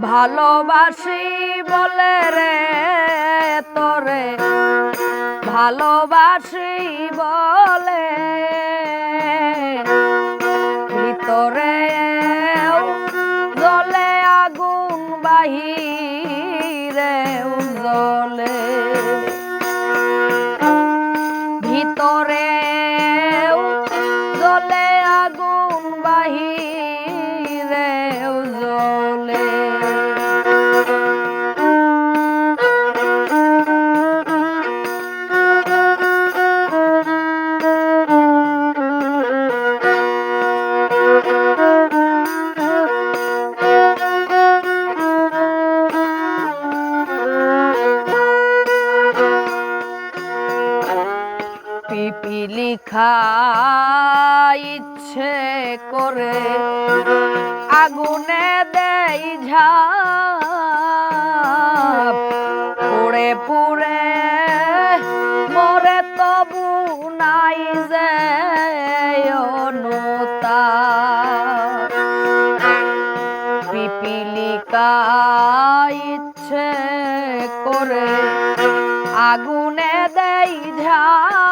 ভালোবাসি বলে রে তোরে। ভালোবাসি বলে ভিতরে জলে আগুন, বাহিরে জলে। ভিতরে জলে আগুন, বাহিরে ইচ্ছে করে, আগুনে দেই ঝাপ। পুড়ে পুড়ে, মরে তবু নাই যে অনুতা পিপিলিকা ইচ্ছে করে, আগুনে দেই ঝাপ।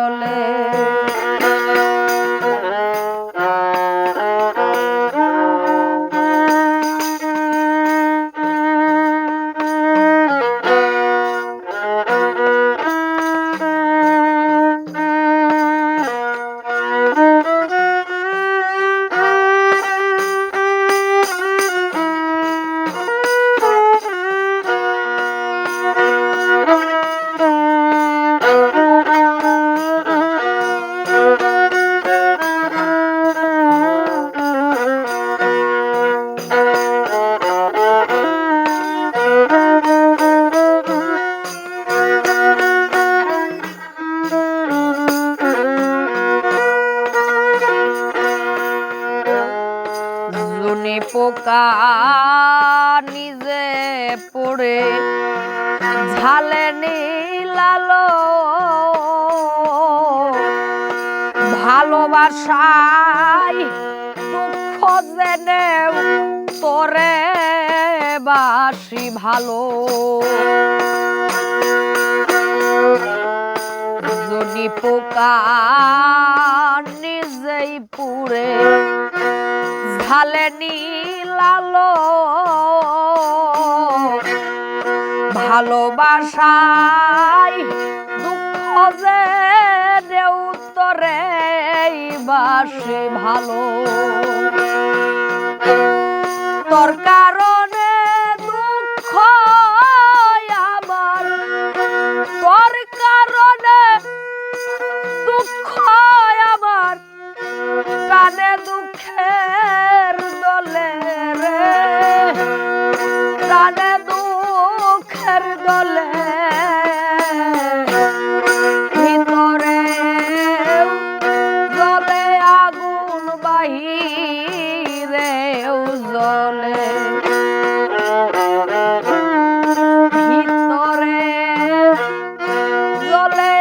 পোকা নিজে পড়ে ঝালে নীলালো ভালোবাসাই দুঃখ জেনে তোরে বাসি ভালো। পোকা নিজেই পুড়ে ঝালে নীলালো ভালোবাসাই দুঃখ যে দেউতরে বাসে ভালো। দুঃখের দলে ভিতরে জলে আগুন বাহিরে জলে ভিতরে জলে